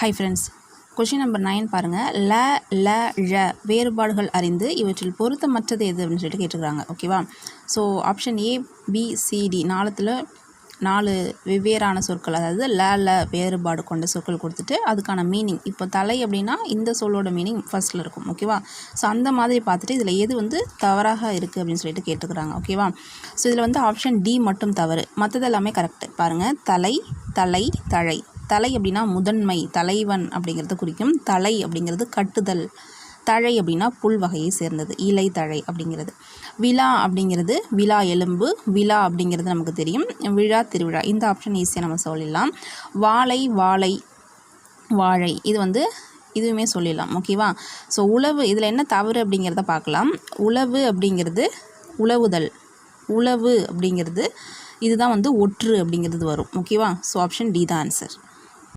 Hi friends question number nine பாருங்கள் ல ல ழ வேறுபாடுகள் அறிந்து இவற்றில் பொருத்தமற்றது எது அப்படின்னு சொல்லிட்டு கேட்டுக்கிறாங்க. ஓகேவா so option A B C D நாலத்தில் நாலு வெவ்வேறான சொற்கள் அதாவது ல ல வேறுபாடு கொண்ட சொற்கள் கொடுத்துட்டு அதுக்கான மீனிங் இப்போ தலை அப்படின்னா இந்த சொல்லோட மீனிங் ஃபர்ஸ்ட்டில் இருக்கும். ஓகேவா ஸோ அந்த மாதிரி பார்த்துட்டு இதில் எது வந்து தவறாக இருக்குது அப்படின்னு சொல்லிட்டு கேட்டுக்கிறாங்க. ஓகேவா ஸோ இதில் வந்து ஆப்ஷன் டி மட்டும் தவறு. மற்றது எல்லாமே கரெக்டு பாருங்கள் தலை தலை தழை. தலை அப்படின்னா முதன்மை தலைவன் அப்படிங்கிறது குறிக்கும். தலை அப்படிங்கிறது கட்டுதல். தழை அப்படின்னா புல் வகையை சேர்ந்தது இலை தழை அப்படிங்கிறது. விழா அப்படிங்கிறது விழா எலும்பு விழா அப்படிங்கிறது நமக்கு தெரியும். விழா திருவிழா இந்த ஆப்ஷன் ஈஸியாக நம்ம சொல்லிடலாம். வாழை வாழை வாழை. இது வந்து இதுவுமே சொல்லிடலாம் ஓகேவா ஸோ உழவு இதில் என்ன தவறு அப்படிங்கிறத பார்க்கலாம். உழவு அப்படிங்கிறது உழவுதல். உழவு அப்படிங்கிறது இதுதான் வந்து ஒற்று அப்படிங்கிறது வரும் ஓகேவா ஸோ ஆப்ஷன் டி தான் ஆன்சர்